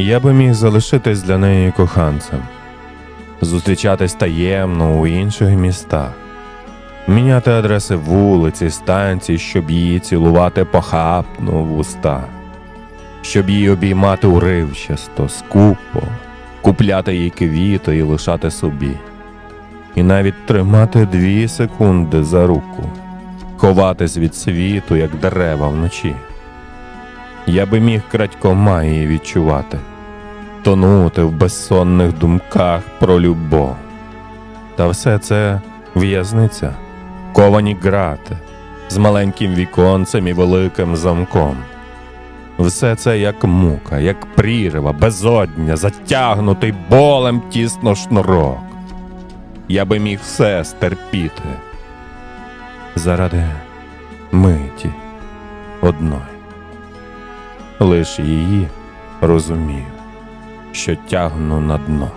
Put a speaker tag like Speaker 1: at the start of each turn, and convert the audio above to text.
Speaker 1: Я би міг залишитись для неї коханцем, зустрічатись таємно у інших містах, міняти адреси вулиці, станцій, щоб її цілувати похапно в уста, щоб її обіймати уривчасто, скупо, купляти їй квіти і лишати собі, і навіть тримати дві секунди за руку, ховатись від світу, як дерева вночі. Я би міг крадькома її відчувати, тонути в безсонних думках про любов. Та все це в'язниця, ковані грати, з маленьким віконцем і великим замком. Все це як мука, як прірва, безодня, затягнутий болем тісно шнурок. Я би міг все стерпіти заради миті одної. Лиш її розумію, що тягну на дно.